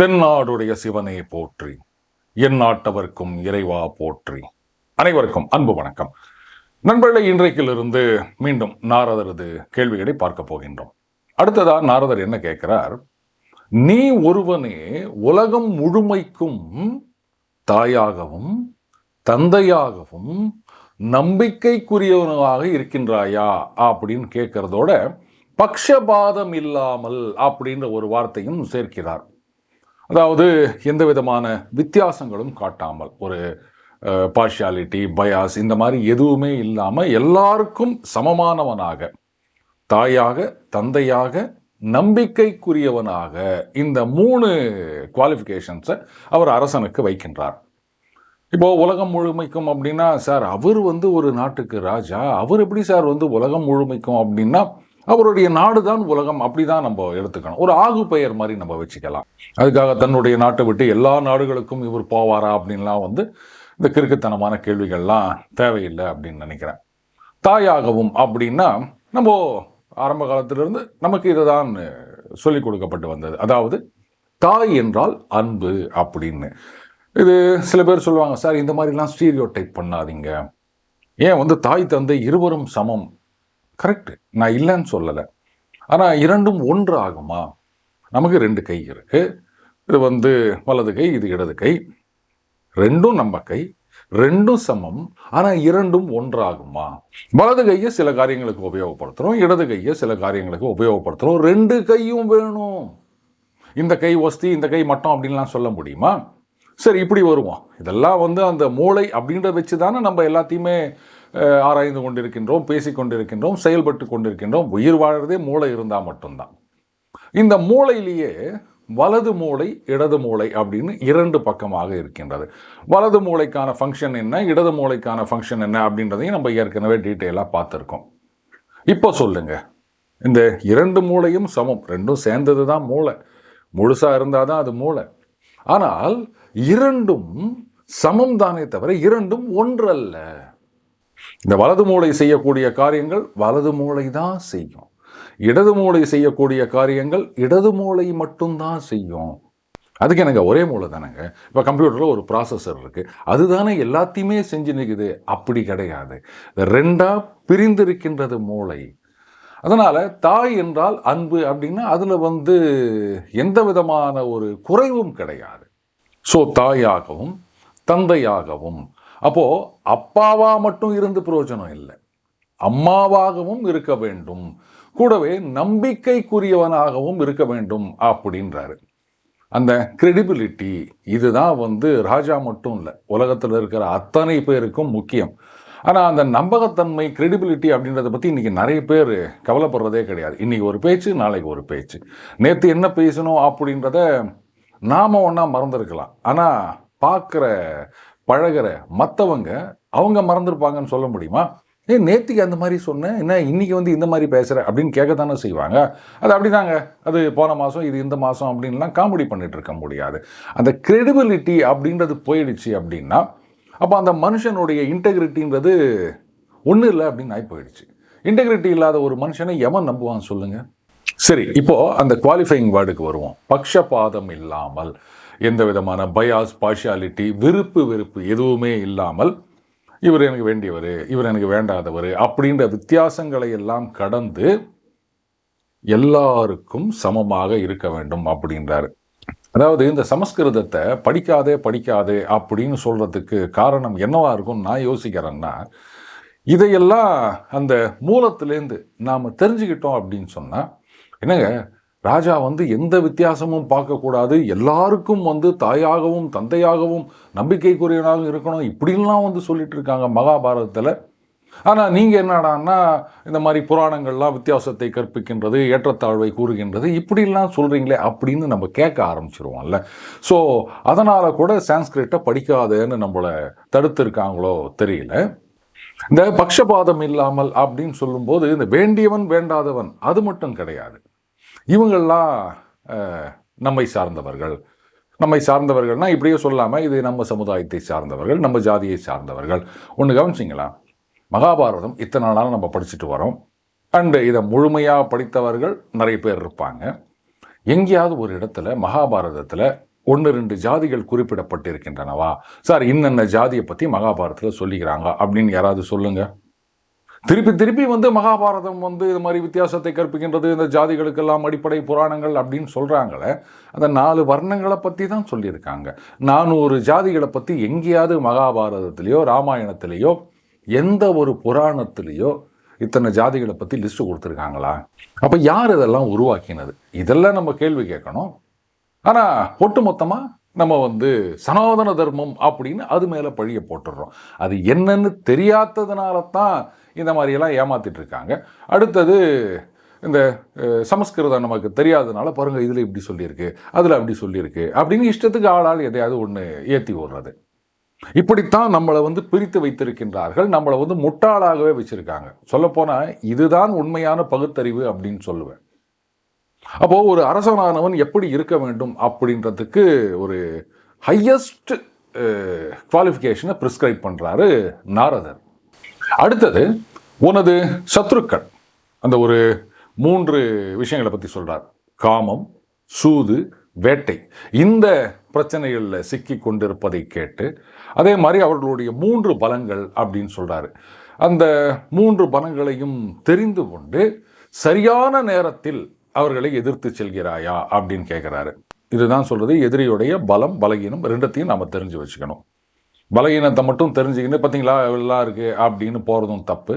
தென்னாடுடைய சிவனே போற்றி என் நாட்டவர்க்கும் இறைவா போற்றி. அனைவருக்கும் அன்பு வணக்கம். நண்பர்களே இன்றைக்கிலிருந்து மீண்டும் நாரதரது கேள்விகளை பார்க்க போகின்றோம். அடுத்ததா நாரதர் என்ன கேட்கிறார்? நீ ஒருவனே உலகம் முழுமைக்கும் தாயாகவும் தந்தையாகவும் நம்பிக்கைக்குரியவனாக இருக்கின்றாயா? அப்படின்னு கேட்கறதோட பக்ஷபாதம் இல்லாமல் அப்படின்ற ஒரு வார்த்தையும் சேர்க்கிறார். அதாவது எந்த விதமான வித்தியாசங்களும் காட்டாமல் ஒரு பார்ஷியாலிட்டி பயாஸ் இந்த மாதிரி எதுவுமே இல்லாமல் எல்லாருக்கும் சமமானவனாக தாயாக தந்தையாக நம்பிக்கைக்குரியவனாக இந்த மூணு குவாலிஃபிகேஷன்ஸை அவர் அரசனுக்கு வைக்கின்றார். இப்போ உலகம் முழுமைக்கும் அப்படின்னா சார் அவர் வந்து ஒரு நாட்டுக்கு ராஜா அவர் எப்படி சார் வந்து உலகம் முழுமைக்கும் அப்படின்னா அவருடைய நாடு தான் உலகம் அப்படி தான் நம்ம எடுத்துக்கணும். ஒரு ஆகு பெயர் மாதிரி நம்ம வச்சுக்கலாம். அதுக்காக தன்னுடைய நாட்டை விட்டு எல்லா நாடுகளுக்கும் இவர் போவாரா அப்படின்லாம் வந்து இந்த கிறுக்குத்தனமான கேள்விகள்லாம் தேவையில்லை அப்படின்னு நினைக்கிறேன். தாயாகவும் அப்படின்னா நம்ம ஆரம்ப காலத்திலிருந்து நமக்கு இதுதான் சொல்லிக் கொடுக்கப்பட்டு வந்தது. அதாவது தாய் என்றால் அன்பு அப்படின்னு. இது சில பேர் சொல்லுவாங்க சார் இந்த மாதிரிலாம் ஸ்டீரியோ டைப் பண்ணாதீங்க. ஏன் வந்து தாய் தந்தை இருவரும் சமம் கரெக்ட் நான் இல்லைன்னு சொல்லலை. ஆனால் இரண்டும் ஒன்று ஆகுமா நமக்கு ரெண்டு கை இருக்குது இது வந்து வலது கை இது இடது கை. ரெண்டும் நம்ம கை ரெண்டும் சமம். ஆனால் இரண்டும் ஒன்றாகுமா? வலது கையை சில காரியங்களுக்கு உபயோகப்படுத்துகிறோம் இடது கையை சில காரியங்களுக்கு உபயோகப்படுத்துகிறோம் ரெண்டு கையும் வேணும். இந்த கை ஒஸ்தி இந்த கை மட்டும் அப்படின்லாம் சொல்ல முடியுமா? சரி இப்படி வருவோம். இதெல்லாம் வந்து அந்த மூளை அப்படின்றத வச்சு தானே நம்ம எல்லாத்தையுமே ஆராய்ந்து கொண்டிருக்கின்றோம் பேசிக் கொண்டிருக்கின்றோம் செயல்பட்டு கொண்டிருக்கின்றோம். உயிர் வாழறதே மூளை இருந்தால் மட்டும்தான். இந்த மூளையிலேயே வலது மூளை இடது மூளை அப்படின்னு இரண்டு பக்கமாக இருக்கின்றது. வலது மூளைக்கான ஃபங்க்ஷன் என்ன இடது மூளைக்கான ஃபங்க்ஷன் என்ன அப்படின்றதையும் நம்ம ஏற்கனவே டீட்டெயிலாக பார்த்துருக்கோம். இப்போ சொல்லுங்கள் இந்த இரண்டு மூளையும் சமம். ரெண்டும் சேர்ந்தது தான் மூளை. முழுசாக இருந்தால் தான் அது மூளை. ஆனால் இரண்டும் சமம் தானே தவிர இரண்டும் ஒன்றல்ல. இந்த வலது மூளை செய்யக்கூடிய காரியங்கள் வலது மூளை தான் செய்யும். இடது மூளை செய்யக்கூடிய காரியங்கள் இடது மூளை மட்டும்தான் செய்யும். அதுக்கு எனக்கு ஒரே மூளை தானேங்க. இப்போ கம்ப்யூட்டரில் ஒரு ப்ராசஸர் இருக்குது அதுதானே எல்லாத்தையுமே செஞ்சு நிற்குது அப்படி கிடையாது. ரெண்டாக பிரிந்திருக்கின்றது மூளை. அதனால் தாய் என்றால் அன்பு அப்படின்னா அதில் வந்து எந்த விதமான ஒரு குறைவும் கிடையாது. ஸோ தாயாகவும் தந்தையாகவும் அப்போது அப்பாவாக மட்டும் இருந்து பிரயோஜனம் இல்லை. அம்மாவாகவும் இருக்க வேண்டும். கூடவே நம்பிக்கைக்குரியவனாகவும் இருக்க வேண்டும் அப்படின்றாரு. அந்த கிரெடிபிலிட்டி இதுதான் வந்து ராஜா மட்டும் இல்லை உலகத்தில் இருக்கிற அத்தனை பேருக்கும் முக்கியம். ஆனால் அந்த நம்பகத்தன்மை கிரெடிபிலிட்டி அப்படின்றத பற்றி இன்றைக்கி நிறைய பேர் கவலைப்படுறதே கிடையாது. இன்றைக்கி ஒரு பேச்சு நாளைக்கு ஒரு பேச்சு. நேற்று என்ன பேசணும் அப்படின்றத நாம் ஒன்றா மறந்துருக்கலாம். ஆனால் பார்க்குற பழகுற மற்றவங்க அவங்க மறந்துருப்பாங்கன்னு சொல்ல முடியுமா? ஏ நேத்திக்கு அந்த மாதிரி சொன்னேன் என்ன இன்னைக்கு வந்து இந்த மாதிரி பேசுகிற அப்படின்னு கேட்க தானே செய்வாங்க. அது அப்படிதாங்க. அது போன மாதம் இது இந்த மாதம் அப்படின்லாம் காமெடி பண்ணிகிட்டு இருக்க முடியாது. அந்த கிரெடிபிலிட்டி அப்படின்றது போயிடுச்சு அப்படின்னா அப்போ அந்த மனுஷனுடைய இன்டெகிரிட்டின்றது ஒன்றும் இல்லை அப்படின்னு ஆகி போயிடுச்சு இன்டெகிரிட்டி இல்லாத ஒரு மனுஷனை எவன் நம்புவான் சொல்லுங்கள் சரி இப்போது அந்த குவாலிஃபைங் வேர்டுக்கு வருவோம். பக்ஷபாதம் இல்லாமல். எந்த விதமான பயாஸ் பார்ஷியாலிட்டி விருப்பு வெறுப்பு எதுவுமே இல்லாமல் இவர் எனக்கு வேண்டியவர் இவர் எனக்கு வேண்டாதவர் அப்படின்ற வித்தியாசங்களை எல்லாம் கடந்து எல்லாருக்கும் சமமாக இருக்க வேண்டும் அப்படின்றாரு. அதாவது இந்த சமஸ்கிருதத்தை படிக்காதே படிக்காதே அப்படின்னு சொல்கிறதுக்கு காரணம் என்னவா இருக்கும் நான் யோசிக்கிறேன்னா இதையெல்லாம் அந்த மூலத்திலேருந்து நாம் தெரிஞ்சுக்கிட்டோம் அப்படின்னு சொன்னால் என்னங்க ராஜா வந்து எந்த வித்தியாசமும் பார்க்கக்கூடாது. எல்லாருக்கும் வந்து தாயாகவும் தந்தையாகவும் நம்பிக்கைக்குரியவனாகவும் இருக்கணும். இப்படிலாம் வந்து சொல்லிட்டு இருக்காங்க மகாபாரதத்தில். ஆனால் நீங்கள் என்னடான்னா இந்த மாதிரி புராணங்கள்லாம் வித்தியாசத்தை கற்பிக்கின்றது ஏற்றத்தாழ்வை கூறுகின்றது இப்படிலாம் சொல்கிறீங்களே அப்படின்னு நம்ம கேட்க ஆரம்பிச்சிருவோம்ல. ஸோ அதனால் கூட சான்ஸ்கிரிட்டை படிக்காதேன்னு நம்மளை தடுத்துருக்காங்களோ தெரியல. இந்த பக்ஷபாதம் இல்லாமல் அப்படின்னு சொல்லும்போது இந்த வேண்டியவன் வேண்டாதவன் அது மட்டும் கிடையாது. இவங்கள்லாம் நம்மை சார்ந்தவர்கள். நம்மை சார்ந்தவர்கள்னா இப்படியே சொல்லாமல் இது நம்ம சமுதாயத்தை சார்ந்தவர்கள் நம்ம ஜாதியை சார்ந்தவர்கள். ஒன்று கவனிச்சிங்களா? மகாபாரதம் இத்தனை நாளாக நம்ம படிச்சுட்டு வரோம். அண்டு இதை முழுமையாக படித்தவர்கள் நிறைய பேர் இருப்பாங்க. எங்கேயாவது ஒரு இடத்துல மகாபாரதத்தில் ஒன்று ரெண்டு ஜாதிகள் குறிப்பிடப்பட்டிருக்கின்றனவா? சார் இன்னென்ன ஜாதியை பற்றி மகாபாரதத்தில் சொல்லிக்கிறாங்க அப்படின்னு யாராவது சொல்லுங்கள் திருப்பி திருப்பி வந்து மகாபாரதம் வந்து இது மாதிரி வித்தியாசத்தை கற்பிக்கின்றது இந்த ஜாதிகளுக்கெல்லாம் அடிப்படை புராணங்கள் அப்படின்னு சொல்கிறாங்களே அந்த நாலு வர்ணங்களை பற்றி தான் சொல்லியிருக்காங்க. நானூறு ஜாதிகளை பற்றி எங்கேயாவது மகாபாரதத்திலேயோ ராமாயணத்திலேயோ எந்த ஒரு புராணத்திலேயோ இத்தனை ஜாதிகளை பற்றி லிஸ்ட்டு கொடுத்துருக்காங்களா? அப்போ யார் இதெல்லாம் உருவாக்கினது? இதெல்லாம் நம்ம கேள்வி கேட்கணும். ஆனால் ஒட்டுமொத்தமாக நம்ம வந்து சனாதன தர்மம் அப்படின்னு அது மேலே பழிய போட்டுடுறோம். அது என்னன்னு தெரியாததுனால தான் இந்த மாதிரியெல்லாம் ஏமாத்திட்டு இருக்காங்க அடுத்தது இந்த சமஸ்கிருதம் நமக்கு தெரியாததுனால பாருங்க இதில் இப்படி சொல்லியிருக்கு அதில் அப்படி சொல்லியிருக்கு அப்படின்னு இஷ்டத்துக்கு ஆளால் எதையாவது ஒன்று ஏற்றி விடுறது. இப்படித்தான் நம்மளை வந்து பிரித்து வைத்திருக்கின்றார்கள் நம்மளை வந்து முட்டாளாகவே வச்சுருக்காங்க. சொல்லப்போனால் இதுதான் உண்மையான பகுத்தறிவு அப்படின்னு சொல்லுவேன். அப்போது ஒரு அரசனானவன் எப்படி இருக்க வேண்டும் அப்படின்றதுக்கு ஒரு ஹையஸ்ட் குவாலிஃபிகேஷனை ப்ரிஸ்கிரைப் பண்ணுறாரு நாரதர். அடுத்தது உனது சத்ருக்கள். அந்த ஒரு மூன்று விஷயங்களை பற்றி சொல்கிறார் காமம் சூது வேட்டை. இந்த பிரச்சனைகளில் சிக்கி கொண்டிருப்பதை கேட்டு அதே மாதிரி அவர்களுடைய மூன்று பலங்கள் அப்படின்னு சொல்கிறாரு அந்த மூன்று பலங்களையும் தெரிந்து கொண்டு சரியான நேரத்தில் அவர்களை எதிர்த்து செல்கிறாயா அப்படின்னு கேட்குறாரு இதுதான் சொல்கிறது எதிரியுடைய பலம் பலகீனம் ரெண்டத்தையும் நாம் தெரிஞ்சு வச்சுக்கணும். பலகீனத்தை மட்டும் தெரிஞ்சுக்கின்னு பார்த்தீங்களா எல்லாம் இருக்குது அப்படின்னு போகிறதும் தப்பு.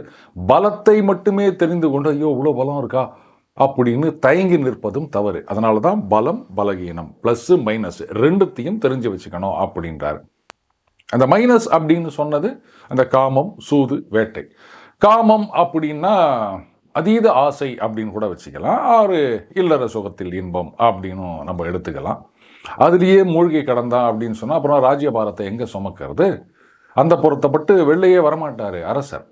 பலத்தை மட்டுமே தெரிந்து கொண்டு ஐயோ இவ்வளோ பலம் இருக்கா? அப்படின்னு தயங்கி நிற்பதும் தவறு. அதனால தான் பலம் பலகீனம் ப்ளஸ்ஸு மைனஸ் ரெண்டுத்தையும் தெரிஞ்சு வச்சுக்கணும் அப்படின்றார். அந்த மைனஸ் அப்படின்னு சொன்னது அந்த காமம் சூது வேட்டை. காமம் அப்படின்னா அதீத ஆசை அப்படின்னு கூட வச்சுக்கலாம். ஆறு இல்லற சுகத்தில் இன்பம் அப்படின்னு நம்ம எடுத்துக்கலாம். அதுலேயே மூழ்கி கடந்தான் அப்படின்னு சொன்னால் அப்புறம் ராஜ்யபாரத்தை எங்கே சுமக்கிறது? அந்த பொருத்தப்பட்டு வெளியே வரமாட்டார் அரசர்.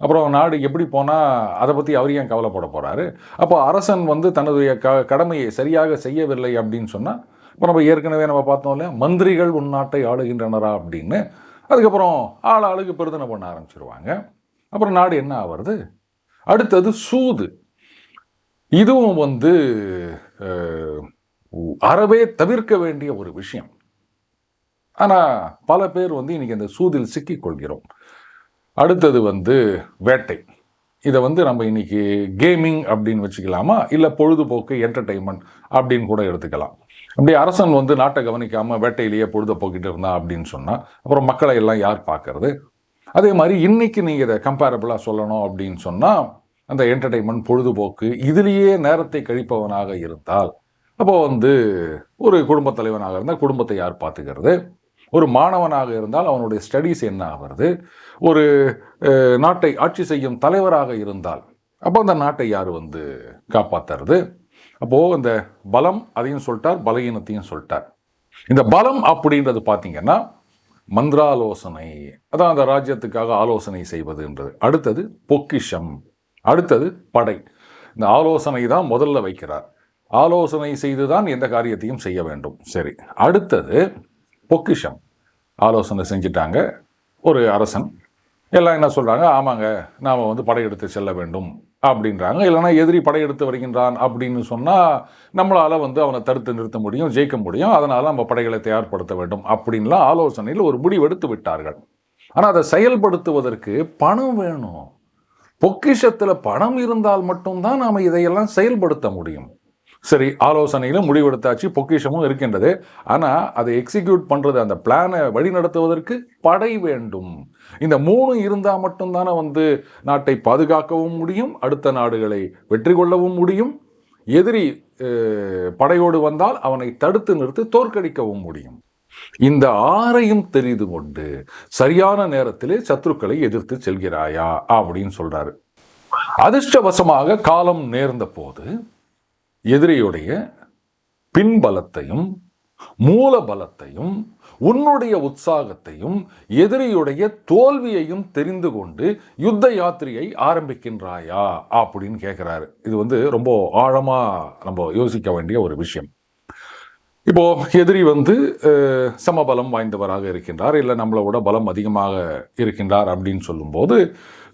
அப்புறம் நாடு எப்படி போனால் அதை பற்றி அவர் ஏன் கவலைப்பட போகிறாரு அப்போ அரசன் வந்து தன்னுடைய க கடமையை சரியாக செய்யவில்லை அப்படின்னு சொன்னால் இப்போ நம்ம ஏற்கனவே நம்ம பார்த்தோம் இல்லையா மந்திரிகள் உன் நாட்டை ஆளுகின்றனரா அப்படின்னு. அதுக்கப்புறம் ஆள் ஆளுக்கு பெருதனை பண்ண ஆரம்பிச்சிருவாங்க. அப்புறம் நாடு என்ன ஆவறது? அடுத்தது சூது. இதுவும் வந்து அறவே தவிர்க்க வேண்டிய ஒரு விஷயம். ஆனால் பல பேர் வந்து இன்றைக்கி அந்த சூதில் சிக்கிக்கொள்கிறோம். அடுத்தது வந்து வேட்டை. இதை வந்து நம்ம இன்றைக்கி கேமிங் அப்படின்னு வச்சுக்கலாமா? இல்லை பொழுதுபோக்கு என்டர்டெயின்மெண்ட் அப்படின்னு கூட எடுத்துக்கலாம். அப்படி அரசன் வந்து நாட்டை கவனிக்காமல் வேட்டையிலேயே பொழுதுபோக்கிட்டு இருந்தான் அப்படின்னு சொன்னால் அப்புறம் மக்களை எல்லாம் யார் பார்க்கறது? அதே மாதிரி இன்னைக்கு நீங்கள் இதை கம்பேரபிளாக சொல்லணும் அப்படின்னு சொன்னால் அந்த என்டர்டெயின்மெண்ட் பொழுதுபோக்கு இதுலேயே நேரத்தை கழிப்பவனாக இருந்தால் அப்போ வந்து ஒரு குடும்பத் தலைவனாக இருந்தால் குடும்பத்தை யார் பார்த்துக்கிறது? ஒரு மாணவனாக இருந்தால் அவனுடைய ஸ்டடீஸ் என்ன ஆகிறது? ஒரு நாட்டை ஆட்சி செய்யும் தலைவராக இருந்தால் அப்போ அந்த நாட்டை யார் வந்து காப்பாத்துறது? அப்போது இந்த பலம் அதையும் சொல்லிட்டார் பலகீனத்தையும் சொல்லிட்டார். இந்த பலம் அப்படின்றது பார்த்தீங்கன்னா மந்திராலோசனை அதான் அந்த ராஜ்யத்துக்காக ஆலோசனை செய்வதுன்றது. அடுத்தது பொக்கிஷம் அடுத்தது படை. இந்த ஆலோசனை தான் முதல்ல வைக்கிறார். ஆலோசனை செய்து தான் எந்த காரியத்தையும் செய்ய வேண்டும். சரி அடுத்தது பொக்கிஷம். ஆலோசனை செஞ்சிட்டாங்க ஒரு அரசன். எல்லாம் என்ன சொல்கிறாங்க ஆமாங்க நாம் வந்து படையெடுத்து செல்ல வேண்டும் அப்படின்றாங்க. இல்லைன்னா எதிரி படையெடுத்து வருகின்றான் அப்படின்னு சொன்னால் நம்மளால் வந்து அவனை தடுத்து நிறுத்த முடியும் ஜெயிக்க முடியும். அதனால் நம்ம படைகளை தயார்படுத்த வேண்டும் அப்படின்லாம் ஆலோசனையில் ஒரு முடிவெடுத்து விட்டார்கள். ஆனால் அதை செயல்படுத்துவதற்கு பணம் வேணும். பொக்கிஷத்தில் பணம் இருந்தால் மட்டும்தான் நாம் இதையெல்லாம் செயல்படுத்த முடியும். சரி ஆலோசனையிலும் முடிவெடுத்தாச்சு பொக்கிஷமும் இருக்கின்றது. ஆனால் அதை எக்ஸிக்யூட் பண்ணுறது அந்த பிளானை வழிநடத்துவதற்கு படை வேண்டும். இந்த மூணு இருந்தால் மட்டும்தானே வந்து நாட்டை பாதுகாக்கவும் முடியும் அடுத்த நாடுகளை வெற்றி கொள்ளவும் முடியும். எதிரி படையோடு வந்தால் அவனை தடுத்து நிறுத்தி தோற்கடிக்கவும் முடியும். இந்த ஆறையும் தெரிந்து கொண்டு சரியான நேரத்திலே சத்துருக்களை எதிர்த்து செல்கிறாயா? அப்படின்னு சொல்றாரு. அதிர்ஷ்டவசமாக காலம் நேர்ந்த போது எதிரியுடைய பின்பலத்தையும் மூல பலத்தையும் உன்னுடைய உற்சாகத்தையும் எதிரியுடைய தோல்வியையும் தெரிந்து கொண்டு யுத்த யாத்திரையை ஆரம்பிக்கின்றாயா அப்படின்னு கேட்குறாரு இது வந்து ரொம்ப ஆழமாக நம்ம யோசிக்க வேண்டிய ஒரு விஷயம். இப்போ எதிரி வந்து சமபலம் வாய்ந்தவராக இருக்கின்றார் இல்லை நம்மளை விட பலம் அதிகமாக இருக்கின்றார் அப்படின்னு சொல்லும்போது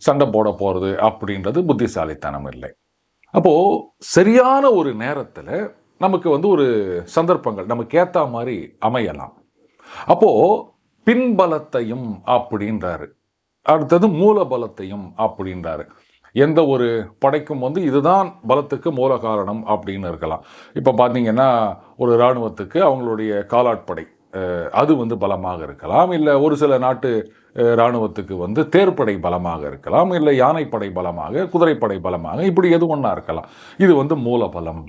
சண்டை போட போகிறது அப்படின்றது புத்திசாலித்தனம் இல்லை. அப்போது சரியான ஒரு நேரத்தில் நமக்கு வந்து ஒரு சந்தர்ப்பங்கள் நமக்கு ஏற்ற மாதிரி அமையலாம். அப்போது பின்பலத்தையும் அப்படின்றாரு. அடுத்தது மூலபலத்தையும் அப்படின்றாரு. எந்த ஒரு படைக்கும் வந்து இதுதான் பலத்துக்கு மூல காரணம் அப்படின்னு இருக்கலாம். இப்போ பார்த்தீங்கன்னா ஒரு இராணுவத்துக்கு அவங்களுடைய காலாட்படை அது வந்து பலமாக இருக்கலாம். இல்லை ஒரு சில நாட்டு இராணுவத்துக்கு வந்து தேர்ப்படை பலமாக இருக்கலாம் இல்லை யானைப்படை பலமாக குதிரைப்படை பலமாக இப்படி எது ஒன்றா இருக்கலாம். இது வந்து மூலபலம்.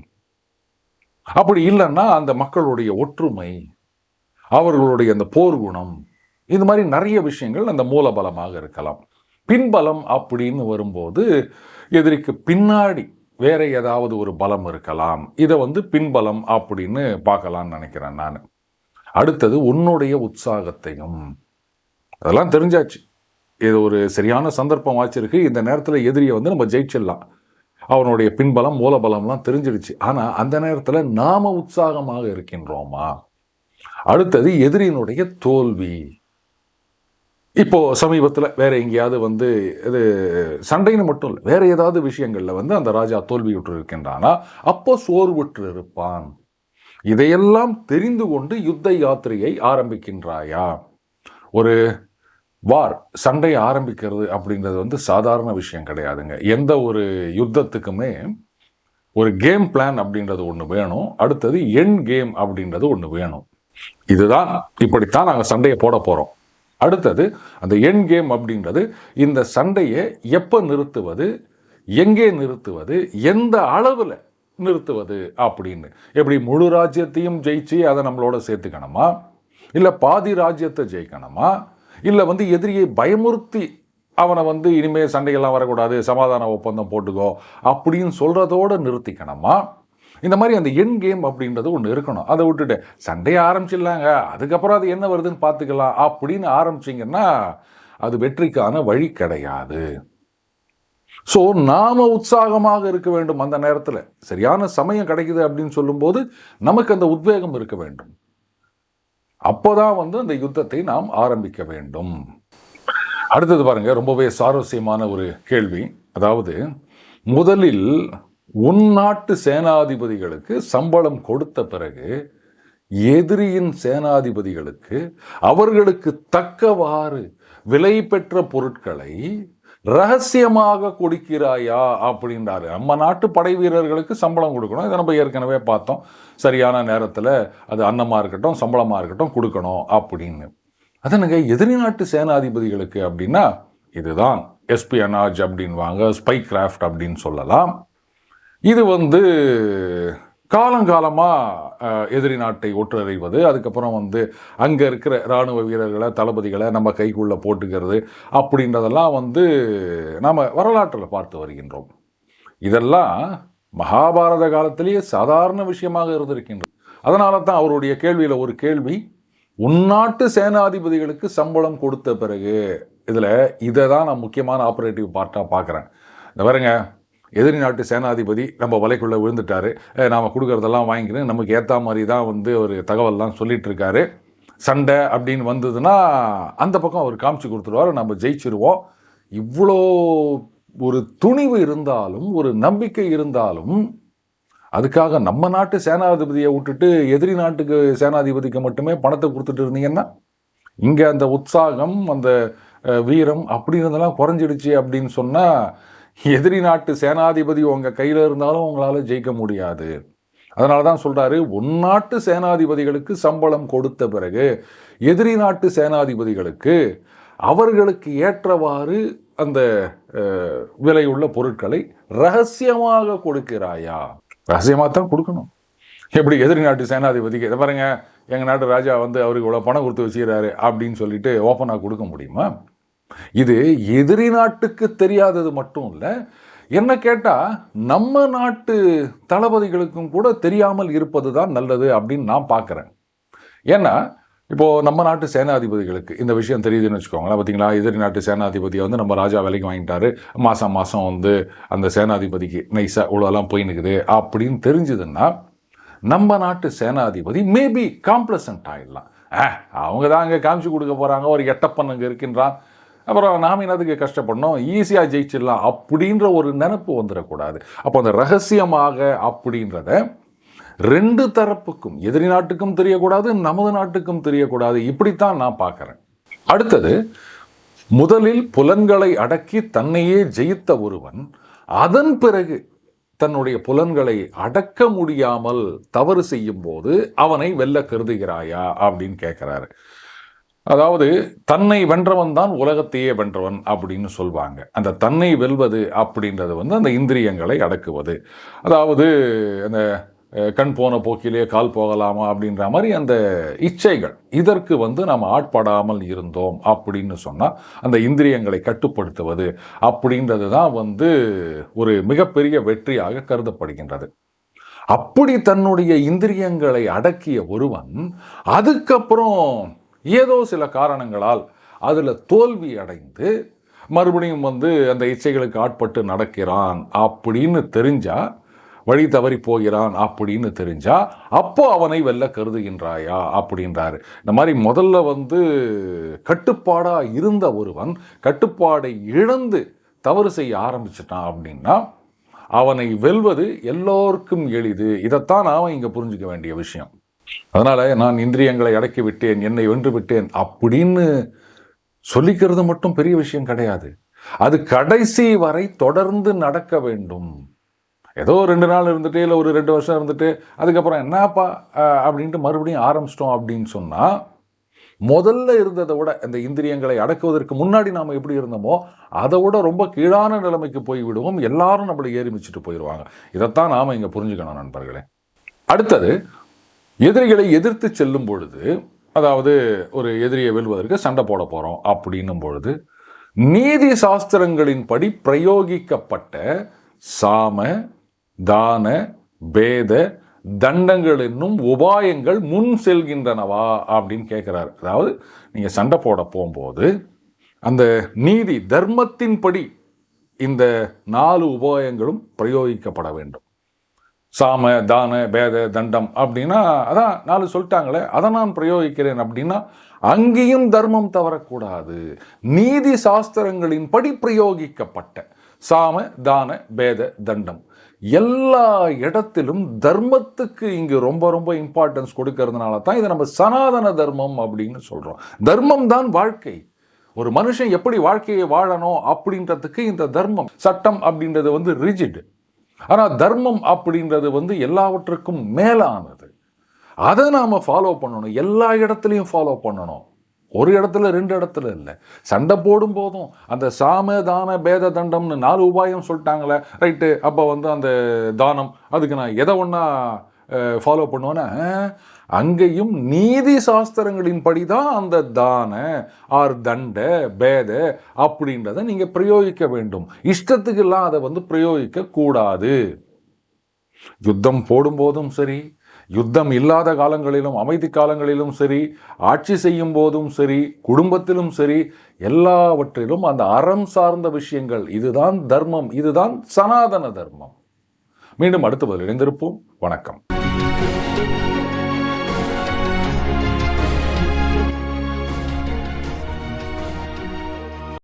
அப்படி இல்லைன்னா அந்த மக்களுடைய ஒற்றுமை அவர்களுடைய அந்த போர் குணம் இது மாதிரி நிறைய விஷயங்கள் அந்த மூலபலமாக இருக்கலாம். பின்பலம் அப்படின்னு வரும்போது எதிரிக்கு பின்னாடி வேற ஏதாவது ஒரு பலம் இருக்கலாம். இதை வந்து பின்பலம் அப்படின்னு பார்க்கலாம்னு நினைக்கிறேன் நான். அடுத்தது உன்னுடைய உற்சாகத்தையும் அதெல்லாம் தெரிஞ்சாச்சு. இது ஒரு சரியான சந்தர்ப்பம் ஆச்சிருக்கு. இந்த நேரத்தில் எதிரியை வந்து நம்ம ஜெயிச்சிடலாம். அவனுடைய பின்பலம் மூலபலம்லாம் தெரிஞ்சிடுச்சு. ஆனால் அந்த நேரத்தில் நாம் உற்சாகமாக இருக்கின்றோமா? அடுத்தது எதிரியினுடைய தோல்வி. இப்போ சமீபத்தில் வேற எங்கேயாவது வந்து இது சண்டைன்னு மட்டும் இல்லை வேற ஏதாவது விஷயங்களில் வந்து அந்த ராஜா தோல்வியுற்று இருக்கின்றானா? அப்போ சோர்வுற்று இருப்பான். இதையெல்லாம் தெரிந்து கொண்டு யுத்த யாத்திரையை ஆரம்பிக்கின்றாயா? ஒரு வார் சண்டை ஆரம்பிக்கிறது அப்படின்றது வந்து சாதாரண விஷயம் கிடையாதுங்க. எந்த ஒரு யுத்தத்துக்குமே ஒரு கேம் பிளான் அப்படின்றது ஒன்று வேணும். அடுத்தது என் கேம் அப்படின்றது ஒன்று வேணும். இதுதான் இப்படித்தான் நாங்கள் சண்டையை போட போகிறோம் அடுத்தது அந்த என் கேம் அப்படின்றது இந்த சண்டையை எப்போ நிறுத்துவது எங்கே நிறுத்துவது எந்த அளவில் நிறுத்துவது அப்படின்னு. எப்படி முழு ராஜ்யத்தையும் ஜெயிச்சு அதை நம்மளோட சேர்த்துக்கணுமா? இல்லை பாதி ராஜ்யத்தை ஜெயிக்கணுமா? இல்லை வந்து எதிரியை பயமுறுத்தி அவனை வந்து இனிமேல் சண்டையெல்லாம் வரக்கூடாது சமாதான ஒப்பந்தம் போட்டுக்கோ அப்படின்னு சொல்கிறதோடு நிறுத்திக்கணுமா? இந்த மாதிரி அந்த என் கேம் அப்படின்றது ஒன்று இருக்கணும். அதை விட்டுட்டு சண்டையை ஆரம்பிச்சிடலாங்க. அதுக்கப்புறம் அது என்ன வருதுன்னு பார்த்துக்கலாம் அப்படின்னு ஆரம்பிச்சிங்கன்னா அது வெற்றிக்கான வழி கிடையாது. ஸோ நாம் உற்சாகமாக இருக்க வேண்டும் அந்த நேரத்தில். சரியான சமயம் கிடைக்குது அப்படின்னு சொல்லும்போது நமக்கு அந்த உத்வேகம் இருக்க வேண்டும். அப்போதான் வந்து அந்த யுத்தத்தை நாம் ஆரம்பிக்க வேண்டும். அடுத்தது பாருங்க ரொம்பவே சுவாரஸ்யமான ஒரு கேள்வி. அதாவது முதலில் உள்நாட்டு சேனாதிபதிகளுக்கு சம்பளம் கொடுத்த பிறகு எதிரியின் சேனாதிபதிகளுக்கு அவர்களுக்கு தக்கவாறு விலை பெற்ற பொருட்களை ரகசியமாக கொடுக்கிறாயா அப்படின்றாரு. நம்ம நாட்டு படை வீரர்களுக்கு சம்பளம் கொடுக்கணும். இதை நம்ம ஏற்கனவே பார்த்தோம். சரியான நேரத்தில் அது அன்னமாக இருக்கட்டும் சம்பளமாக இருக்கட்டும் கொடுக்கணும் அப்படின்னு. அதனுங்க எதிரி நாட்டு சேனாதிபதிகளுக்கு அப்படின்னா இதுதான். எஸ்பியனாஜ் அப்படின்வாங்க ஸ்பை கிராஃப்ட் அப்படின்னு சொல்லலாம். இது வந்து காலங்காலமாக எதிரி நாட்டை ஒற்றறிவது அதுக்கப்புறம் வந்து அங்கே இருக்கிற இராணுவ வீரர்களை தளபதிகளை நம்ம கைக்குள்ளே போட்டுக்கிறது அப்படின்றதெல்லாம் வந்து நாம் வரலாற்றில் பார்த்து வருகின்றோம். இதெல்லாம் மகாபாரத காலத்திலேயே சாதாரண விஷயமாக இருந்திருக்கின்றது. அதனால தான் அவருடைய கேள்வியில் ஒரு கேள்வி உள்நாட்டு சேனாதிபதிகளுக்கு சம்பளம் கொடுத்த பிறகு இதில் இதை தான் நான் முக்கியமான ஆப்ரேட்டிவ் பார்ட்டாக பார்க்குறேன். இந்த பாருங்க எதிரி நாட்டு சேனாதிபதி நம்ம வலைக்குள்ளே விழுந்துட்டாரு. நாம் கொடுக்குறதெல்லாம் வாங்கிக்கணும் வாங்கிக்கின்னு நமக்கு ஏற்ற மாதிரி தான் வந்து ஒரு தகவல்லாம் சொல்லிகிட்ருக்காரு சண்டை அப்படின்னு வந்ததுன்னா அந்த பக்கம் அவர் காமிச்சு கொடுத்துருவாரு. நம்ம ஜெயிச்சிருவோம். இவ்வளோ ஒரு துணிவு இருந்தாலும் ஒரு நம்பிக்கை இருந்தாலும் அதுக்காக நம்ம நாட்டு சேனாதிபதியை விட்டுட்டு எதிரி நாட்டுக்கு சேனாதிபதிக்கு மட்டுமே பணத்தை கொடுத்துட்டு இருந்தீங்கன்னா இங்கே அந்த உற்சாகம் அந்த வீரம் வீரம் இருந்தெல்லாம் குறைஞ்சிடுச்சு அப்படின்னு சொன்னால் எதிரி நாட்டு சேனாதிபதி உங்கள் கையில் இருந்தாலும் உங்களால் ஜெயிக்க முடியாது. அதனால தான் சொல்கிறாரு உன்னாட்டு சேனாதிபதிகளுக்கு சம்பளம் கொடுத்த பிறகு எதிரி நாட்டு சேனாதிபதிகளுக்கு அவர்களுக்கு ஏற்றவாறு அந்த விலையுள்ள பொருட்களை ரகசியமாக கொடுக்கிறாயா? ரகசியமாக தான் கொடுக்கணும். எப்படி எதிரி நாட்டு சேனாதிபதிக்கு இதை பாருங்க எங்கள் நாட்டு ராஜா வந்து அவருக்கு இவ்வளோ பணம் கொடுத்து வச்சுக்கிறாரு அப்படின்னு சொல்லிட்டு ஓப்பனாக கொடுக்க முடியுமா? இது எதிரி நாட்டுக்கு தெரியாதது மட்டும் இல்லை என்ன கேட்டால் நம்ம நாட்டு தளபதிகளுக்கும் கூட தெரியாமல் இருப்பது தான் நல்லது அப்படின்னு நான் பார்க்குறேன் ஏன்னா இப்போது நம்ம நாட்டு சேனாதிபதிகளுக்கு இந்த விஷயம் தெரியுதுன்னு வச்சுக்கோங்களேன். பார்த்தீங்களா எதிரி நாட்டு சேனாதிபதியை வந்து நம்ம ராஜா விலைக்கு வாங்கிட்டாரு. மாதம் மாதம் வந்து அந்த சேனாதிபதிக்கு நைஸாக இவ்வளோலாம் போயின்னுக்குது அப்படின்னு தெரிஞ்சுதுன்னா நம்ம நாட்டு சேனாதிபதி மேபி காம்ப்ளசன்ட் ஆகிடலாம் ஆ அவங்க தான் அங்கே காமிச்சு கொடுக்க போகிறாங்க ஒரு எட்டப்பன் அங்கே இருக்கின்றான். அப்புறம் நாம் என்னதுக்கு கஷ்டப்படணும்? ஈஸியாக ஜெயிச்சிடலாம் அப்படின்ற ஒரு நினப்பு வந்துடக்கூடாது. அப்போ அந்த ரகசியமாக அப்படின்றத ரெண்டு தரப்புக்கும் எதிரி நாட்டுக்கும் தெரியக்கூடாது நமது நாட்டுக்கும் தெரியக்கூடாது. இப்படித்தான் நான் பார்க்குறேன். அடுத்தது முதலில் புலன்களை அடக்கி தன்னையே ஜெயித்த ஒருவன் அதன் பிறகு தன்னுடைய புலன்களை அடக்க முடியாமல் தவறு செய்யும் போது அவனை வெல்ல கருதுகிறாயா அப்படின்னு கேட்குறாரு. அதாவது தன்னை வென்றவன் தான் உலகத்தையே வென்றவன் அப்படின்னு சொல்வாங்க. அந்த தன்னை வெல்வது அப்படின்றது வந்து அந்த இந்திரியங்களை அடக்குவது. அதாவது அந்த கண் போன போக்கிலே கால் போகலாமா அப்படின்ற மாதிரி அந்த இச்சைகள் இதற்கு வந்து நாம் ஆட்படாமல் இருந்தோம் அப்படின்னு சொன்னால் அந்த இந்திரியங்களை கட்டுப்படுத்துவது அப்படின்றது தான் வந்து ஒரு மிகப்பெரிய வெற்றியாக கருதப்படுகின்றது. அப்படி தன்னுடைய இந்திரியங்களை அடக்கிய ஒருவன் அதுக்கப்புறம் ஏதோ சில காரணங்களால் அதில் தோல்வி அடைந்து மறுபடியும் வந்து அந்த இச்சைகளுக்கு ஆட்பட்டு நடக்கிறான் அப்படின்னு தெரிஞ்சால் வழி தவறி போகிறான் அப்படின்னு தெரிஞ்சா அப்போ அவனை வெல்ல கருதுகின்றாயா அப்படின்றாரு. இந்த மாதிரி முதல்ல வந்து கட்டுப்பாடாக இருந்த ஒருவன் கட்டுப்பாடை இழந்து தவறு செய்ய ஆரம்பிச்சிட்டான் அப்படின்னா அவனை வெல்வது எல்லோருக்கும் எளிது. இதைத்தான் நாம் இங்கே புரிஞ்சிக்க வேண்டிய விஷயம். அதனால் நான் இந்திரியங்களை அடக்கி விட்டேன் என்னை வென்று விட்டேன் அப்படின்னு சொல்லிக்கிறது மட்டும் பெரிய விஷயம் கிடையாது. அது கடைசி வரை தொடர்ந்து நடக்க வேண்டும். ஏதோ ரெண்டு நாள் இருந்துட்டு இல்லை ஒரு ரெண்டு வருஷம் இருந்துட்டு அதுக்கப்புறம் என்னப்பா அப்படின்ட்டு மறுபடியும் ஆரம்பிச்சிட்டோம் அப்படின்னு சொன்னால் முதல்ல இருந்ததை விட இந்த இந்திரியங்களை அடக்குவதற்கு முன்னாடி நாம் எப்படி இருந்தோமோ அதை விட ரொம்ப கீழான நிலைமைக்கு போய் விடுவோம். எல்லாரும் நம்மளை ஏறிமிச்சிட்டு போயிடுவாங்க இதைத்தான் நாம் இங்கே புரிஞ்சுக்கணும் நண்பர்களே. அடுத்தது எதிரிகளை எதிர்த்து செல்லும் பொழுது அதாவது ஒரு எதிரியை வெல்வதற்கு சண்டை போட போகிறோம் அப்படின்னும் பொழுது நீதி சாஸ்திரங்களின்படி பிரயோகிக்கப்பட்ட சாம தான பேத தண்டங்கள் என்னும் உபாயங்கள் முன் செல்கின்றனவா அப்படின்னு கேட்குறாரு அதாவது நீங்கள் சண்டை போட போகும்போது அந்த நீதி தர்மத்தின்படி இந்த நாலு உபாயங்களும் பிரயோகிக்கப்பட வேண்டும். சாம தான பேத தண்டம் அப்படின்னா அதான் நாலு சொல்லிட்டாங்களே அதை நான் பிரயோகிக்கிறேன் அப்படின்னா அங்கேயும் தர்மம் தவறக்கூடாது. நீதி சாஸ்திரங்களின்படி பிரயோகிக்கப்பட்ட சாம தான பேத தண்டம் எல்லா இடத்திலும் தர்மத்துக்கு இங்கு ரொம்ப ரொம்ப இம்பார்ட்டன்ஸ் கொடுக்கறதுனால தான் இதை நம்ம சனாதன தர்மம் அப்படின்னு சொல்கிறோம் தர்மம் தான் வாழ்க்கை. ஒரு மனுஷன் எப்படி வாழ்க்கையை வாழணும் அப்படின்றதுக்கு இந்த தர்மம் சட்டம் அப்படின்றது வந்து ரிஜிட் ஆனால் தர்மம் அப்படின்றது வந்து எல்லாவற்றுக்கும் மேலானது. அதை நாம் ஃபாலோ பண்ணணும். எல்லா இடத்துலையும் ஃபாலோ பண்ணணும். ஒரு இடத்துல ரெண்டு இடத்துல இல்லை. சண்டை போடும் போதும் அந்த சாம தான பேத தண்டம்னு நாலு உபாயம் சொல்லிட்டாங்களே ரைட்டு அப்போ வந்து அந்த தானம் அதுக்கு நான் எதை ஒன்றா ஃபாலோ பண்ணுவேன்னா அங்கேயும் நீதி சாஸ்திரங்களின்படி தான் அந்த தான ஆர் தண்ட பேத அப்படின்றத நீங்கள் பிரயோகிக்க வேண்டும். இஷ்டத்துக்கெல்லாம் அதை வந்து பிரயோகிக்க கூடாது. யுத்தம் போடும்போதும் சரி யுத்தம் இல்லாத காலங்களிலும் அமைதி காலங்களிலும் சரி ஆட்சி செய்யும் போதும் சரி குடும்பத்திலும் சரி எல்லாவற்றிலும் அந்த அறம் சார்ந்த விஷயங்கள் இதுதான் தர்மம் இதுதான் சனாதன தர்மம். மீண்டும் அடுத்த பதில் இணைந்திருப்போம். வணக்கம்.